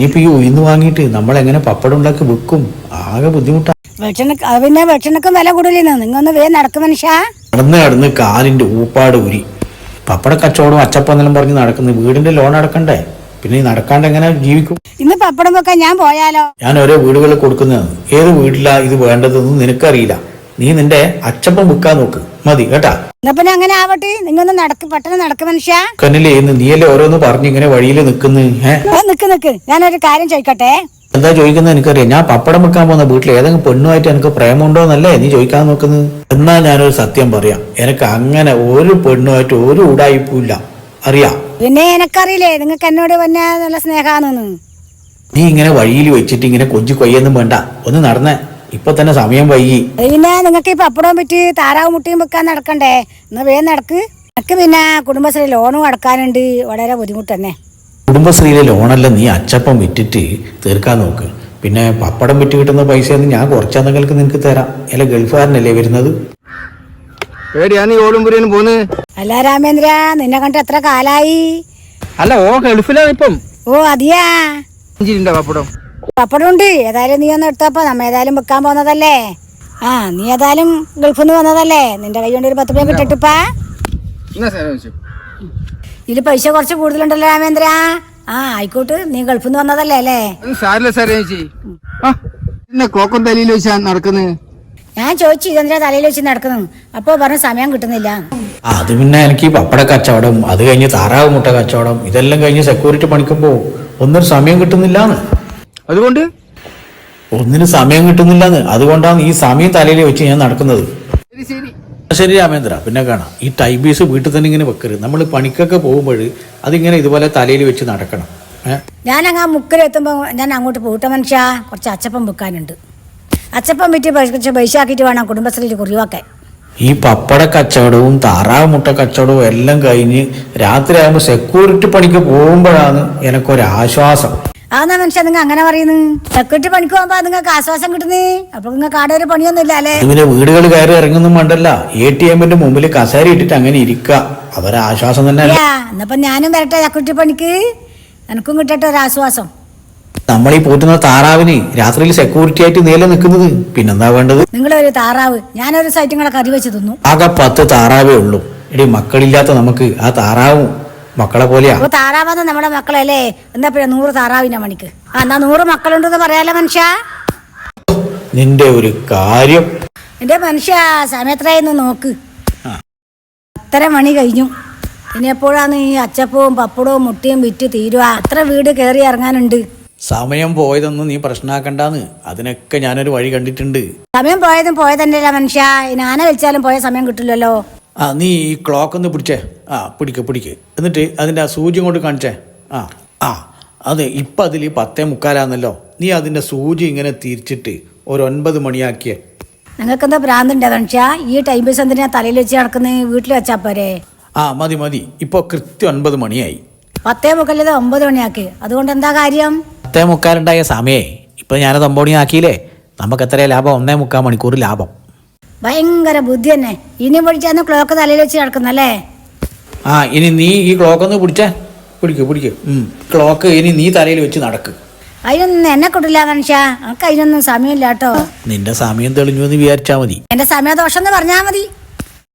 ഇനിയിപ്പോ ഈ ഉയർന്നു വാങ്ങിയിട്ട് നമ്മൾ എങ്ങനെ പപ്പടം ഉണ്ടാക്കി വിൽക്കും? ആകെ ബുദ്ധിമുട്ടാണ് പിന്നെ ഭക്ഷണക്കും വില കൂടുതലെന്ന്. നിങ്ങൊന്ന് വേ നടക്കും മനുഷ്യ. നടന്ന് നടന്ന് കാലിന്റെ ഊപ്പാട് ഊരി. പപ്പട കച്ചവടം അച്ചപ്പന്നലും പറഞ്ഞ് നടക്കുന്നു. വീടിന്റെ ലോൺ അടക്കണ്ടേ? പിന്നെ ഈ നടക്കാണ്ട് എങ്ങനെ ജീവിക്കും? ഇന്ന് പപ്പടം വെക്കാൻ ഞാൻ പോയാലോ? ഞാൻ ഓരോ വീടുകളിൽ കൊടുക്കുന്നതാണ് ഏത് വീട്ടിലാ ഇത് വേണ്ടതെന്ന് നിനക്കറിയില്ല. നീ നിന്റെ അച്ചപ്പം വിൽക്കാൻ നോക്ക്. മതി കേട്ടാ? എന്നാ അങ്ങനെ ആവട്ടെ. നിങ്ങൊന്ന് നടക്ക് പെട്ടെന്ന് നടക്ക് മനുഷ്യ. കന്നില്ലേ ഇന്ന് നീയല്ലേ ഓരോന്ന് പറഞ്ഞ് ഇങ്ങനെ വഴിയിൽ നിൽക്കുന്നു നിക്ക് നിക്ക്. ഞാനൊരു കാര്യം ചോദിക്കട്ടെ? എന്താ ചോദിക്കുന്നത് എനിക്കറിയാം. ഞാൻ പപ്പടം വെക്കാൻ പോകുന്ന വീട്ടിൽ ഏതെങ്കിലും പെണ്ണുമായിട്ട് എനിക്ക് പ്രേമുണ്ടോ എന്നല്ലേ നീ ചോദിക്കാൻ നോക്കുന്നത് എന്നാ ഞാനൊരു സത്യം പറയാം. എനിക്ക് അങ്ങനെ ഒരു പെണ്ണുമായിട്ട് ഒരു ഉടായിപ്പില്ല അറിയാം? പിന്നെ എനക്കറിയില്ലേ നിങ്ങൾക്ക് എന്നോട് പിന്നെ നല്ല സ്നേഹാന്ന് നീ ഇങ്ങനെ വഴിയിൽ വെച്ചിട്ട് ഇങ്ങനെ കൊഞ്ചി കൊയ്യൊന്നും വേണ്ട. ഒന്ന് നടന്നേ. ഇപ്പൊ തന്നെ സമയം വൈകി. പിന്നെ നിങ്ങൾക്ക് ഇപ്പൊ അപ്പടവും പറ്റി താറാവ് മുട്ടിയും വെക്കാൻ നടക്കണ്ടേ? എന്നാ വേഗം നടക്ക്. എനിക്ക് പിന്നെ കുടുംബശ്രീ ലോണും അടക്കാനുണ്ട്. വളരെ ബുദ്ധിമുട്ട് തന്നെ. കുടുംബശ്രീയിലെ ലോണെല്ലാം നീ അച്ചപ്പം വിറ്റിട്ട് തീർക്കാൻ നോക്ക്. പിന്നെ പപ്പടം വിറ്റ് കിട്ടുന്ന പൈസയൊന്നും ഞാൻ കുറച്ചെന്നെങ്കിലും നിനക്ക് തരാം. അല്ല ഗൾഫുകാരനല്ലേ വരുന്നത്? അല്ല രാമേന്ദ്ര നിന്നെ കണ്ട് എത്ര കാലായി? അല്ല ഓ ഗൾഫിലാണ് ഇപ്പം. ഓ അതിയാ. പപ്പടം? പപ്പടം ഉണ്ട് ഏതായാലും നീ ഒന്ന് എടുത്തപ്പോ നമ്മ ഏതായാലും വെക്കാൻ പോന്നതല്ലേ ആ നീ ഏതായാലും ഗൾഫിൽ നിന്ന് വന്നതല്ലേ? നിന്റെ കൈ കൊണ്ട് ഒരു പത്ത് രൂപ കിട്ടിട്ടിപ്പാ ഇതിൽ പൈസ കുറച്ച് കൂടുതലുണ്ടല്ലോ രാമേന്ദ്ര. ആ ആയിക്കോട്ട്. നീ ഗൾഫിൽ നിന്ന് വന്നതല്ലേ അല്ലേ? സാരില്ല സാറേ ചേച്ചി. ആ ഇന്ന ക്ലോക്കും തലയിൽ വെച്ചാ നടക്കുന്നത് ഞാൻ ചോദിച്ചു ഇതെന്തിനാ തലയിൽ വെച്ച് നടക്കുന്നു അപ്പോൾ പറഞ്ഞ സമയം കിട്ടുന്നില്ല. അത് പിന്നെ എനിക്ക് പപ്പട കച്ചവടം അത് കഴിഞ്ഞ് താറാവ് മുട്ട കച്ചവടം ഇതെല്ലാം കഴിഞ്ഞ് സെക്യൂരിറ്റി പണിക്കുമ്പോ ഒന്നും സമയം കിട്ടുന്നില്ലാന്ന്. അതുകൊണ്ട്? ഒന്നിനും സമയം കിട്ടുന്നില്ലെന്ന്. അതുകൊണ്ടാണ് ഈ സമയം തലയിൽ വെച്ച് ഞാൻ നടക്കുന്നത്. ശരി ശരി. ശരി രാമേന്ദ്ര. പിന്നെ കാണാം. ഈ ടൈബീസ് വീട്ടിൽ തന്നെ ഇങ്ങനെ വെക്കരുത്. നമ്മൾ പണിക്കൊക്കെ പോകുമ്പോൾ അതിങ്ങനെ ഇതുപോലെ തലയിൽ വെച്ച് നടക്കണം. ഞാനങ്ങ് ആ മുക്കിലെത്തുമ്പോൾ ഞാൻ അങ്ങോട്ട് പോട്ടെ മനുഷ്യ. കുറച്ച് അച്ചപ്പം വെക്കാനുണ്ട്. അച്ചപ്പം വിറ്റ് കുറച്ച് പൈസ ആക്കിയിട്ട് വേണം കുടുംബശ്രീയിൽ കുറിവാക്കാൻ ഈ പപ്പട കച്ചവടവും താറാവ് മുട്ട കച്ചവടവും എല്ലാം കഴിഞ്ഞ് രാത്രി ആകുമ്പോൾ സെക്യൂരിറ്റി പണിക്ക് പോകുമ്പോഴാണ് എനിക്കൊരു ആശ്വാസം അതെന്നാ മനുഷ്യ നിങ്ങൾ അങ്ങനെ പറയുന്നു? സെക്യൂരിറ്റി പണിക്ക് പോകുമ്പോ നിങ്ങൾക്ക് ആശ്വാസം കിട്ടുന്നേ. അപ്പൊ നിങ്ങൾക്ക് ആടെ ഒരു പണിയൊന്നും ഇല്ല അല്ലേ ഇവർ വീടുകൾ കയറി ഇറങ്ങുന്നും വേണ്ടല്ല എ ടി എമ്മിന്റെ മുമ്പിൽ കസേര ഇട്ടിട്ട് അങ്ങനെ ഇരിക്കുക അവരാശ്വാസം തന്നെ അല്ലേ? എന്നപ്പോ ഞാനും വരട്ടെ സെക്യൂരിറ്റി പണിക്ക്. എനിക്കും കിട്ടട്ടെ ഒരു ആശ്വാസം. നമ്മൾ ഈ പോറ്റുന്ന താറാവിന് രാത്രിയിൽ സെക്യൂരിറ്റി ആയിട്ട് നേരെ നിൽക്കുന്നത്. പിന്നെന്താ വേണ്ടത്? നിങ്ങളൊരു താറാവ്. ഞാനൊരു സൈറ്റും കൂടെ കറി വെച്ച് തിന്നു. ആകെ പത്ത് താറാവേ ഉള്ളൂ. എടി മക്കളില്ലാത്ത നമുക്ക് ആ താറാവും മക്കളെ പോലെയാ. താറാവാന്ന് നമ്മുടെ മക്കളല്ലേ? എന്താ പിന്നെ നൂറ് താറാവിന്റെ മണിക്ക്? ആ എന്നാ നൂറ് മക്കളുണ്ടെന്ന് പറയാലോ മനുഷ്യ. നിന്റെ ഒരു കാര്യം. എന്റെ മനുഷ്യ സമയത്രയെന്ന് നോക്ക്. അത്ര മണി കഴിഞ്ഞു? ഇനി എപ്പോഴാണ് ഈ അച്ചപ്പവും പപ്പടവും മുട്ടയും വിറ്റ് തീരുക? അത്ര വീട് കയറി ഇറങ്ങാനുണ്ട്. സമയം പോയതൊന്നും നീ പ്രശ്നമാക്കണ്ടാന്ന് അതിനൊക്കെ ഞാനൊരു വഴി കണ്ടിട്ടുണ്ട്. സമയം പോയതും പോയതന്നെയല്ല മനുഷ്യ. ഇനി ആന വലിച്ചാലും പോയ സമയം കിട്ടില്ലല്ലോ. ആ നീ ഈ ക്ലോക്ക് ഒന്ന് പിടിച്ചേ. ആ പിടിക്ക് പിടിക്ക്. എന്നിട്ട് അതിന്റെ ആ സൂചി കൊണ്ട് കാണിച്ചേ. ആ ആ അതെ ഇപ്പം അതിൽ പത്തേ മുക്കാലാന്നല്ലോ. നീ അതിന്റെ സൂചി ഇങ്ങനെ തിരിച്ചിട്ട് ഒരു ഒൻപത് മണിയാക്കിയേ. നിങ്ങൾക്ക് എന്താ ഭ്രാന്തുണ്ടോ മനുഷ്യ ഈ ടൈം പീസ് എന്തിനാ തലയിൽ വെച്ച് നടക്കുന്നത് വീട്ടിൽ വെച്ചാ പോരെ? ആ മതി മതി. ഇപ്പോൾ കൃത്യം ഒൻപത് മണിയായി. പത്തേ മുക്കാലത് ഒമ്പത് മണിയാക്കി. അതുകൊണ്ട് എന്താ കാര്യം? പത്തേ മുക്കാലുണ്ടായ സമയേ. ഇപ്പം ഞാനത് ഒമ്പത് മണിയാക്കിയില്ലേ? നമുക്ക് എത്രയാ ലാഭം? ഒന്നേ മുക്കാൽ മണിക്കൂർ ലാഭം. ഭയങ്കര ബുദ്ധി തന്നെ. ഇനി പിടിച്ചാന്ന് ക്ലോക്ക് തലയിൽ വെച്ച് കിടക്കുന്നല്ലേ? ആ ഇനി നീ ഈ ക്ലോക്ക് ഒന്ന് പിടിച്ചേ? പിടിക്കൂ പിടിക്കൂ. ക്ലോക്ക് ഇനി നീ തലയിൽ വെച്ച് നടക്ക്. അതിനൊന്നും എന്നെ കൊണ്ടില്ല മനുഷ്യ നമുക്ക് അതിനൊന്നും സമയമില്ല കേട്ടോ നിന്റെ സമയം തെളിഞ്ഞു എന്ന് വിചാരിച്ചാ മതി. എന്റെ സമയദോഷം എന്ന് പറഞ്ഞാ മതി.